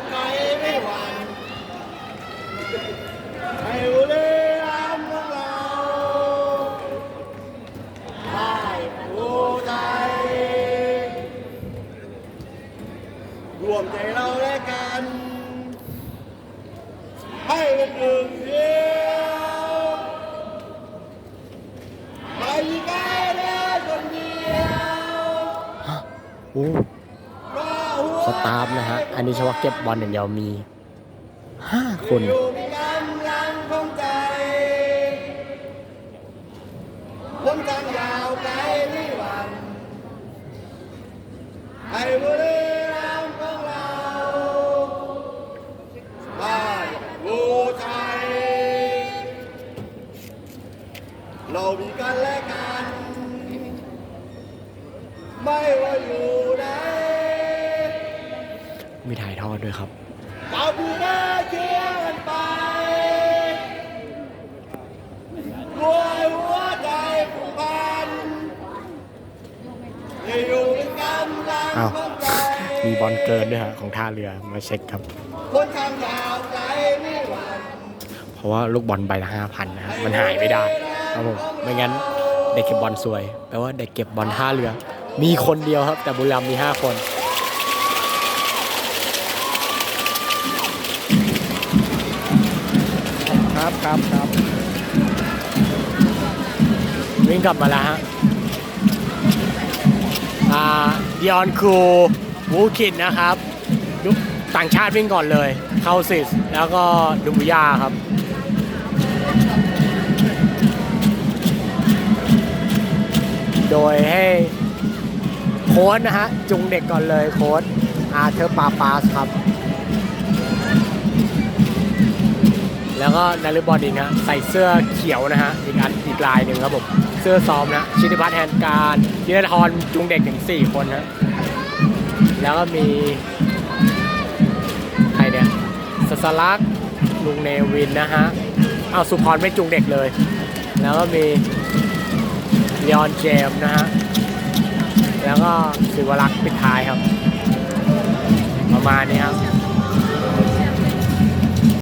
บไกไม่หวั่นให้เรื่องขเราได้ผู้ใจรวมใจเราและกัน ให้เป็นหนึ่งเดียวไปกันได้คนเดียว สตาฟนะฮะ อันนี้เฉพาะเก็บบอลอย่างเดียวมีห้าคนเรามีกันและกัน ไม่ว่าอยู่ไหน มีถ่ายทอดด้วยครับเราผู้ได้เคียงกันไปด้วยหัวใจผูกพันที่อยู่ในกำลังอ้าวของใจมีบอลเกินด้วยฮะของท่าเรือมาเช็คครับ คนทางยาวไกลนิรันดร์เพราะว่าลูกบอลใบละห้าพันนะฮะมันหายไม่ได้ครับผมไม่งั้นเด็กเก็บบอลสวยแปลว่าเด็กเก็บบอลท่าเรือ มีคนเดียวครับ แต่บุรีรัมย์มีห้าคน ครับครับครับวิ่งกลับมาแล้วฮะอ่าดิออนคูวูคินนะครับยุคต่างชาติวิ่งก่อนเลยเข้าซิสแล้วก็ดุมบุย่าครับโดยให้โค้ชนะฮะ จุงเด็กก่อนเลยโค้ชอาเธอร์ปาปาสครับ แล้วก็นารุบอลอีนะใส่เสื้อเขียวนะฮะอีกอันอีกลายหนึ่งครับผมเสื้อซ้อมนะชิติพัฒน์แทนการธีรทรจุงเด็กถึง4คนนะแล้วก็มีใครเนี่ยสสลักษ์ลุงเนวินนะฮะเอาสุพรไม่จุงเด็กเลย แล้วก็มีเลอนเจมนะฮะแล้วก็ศิวรักษ์ปิดท้ายครับ ประมาณนี้ครับ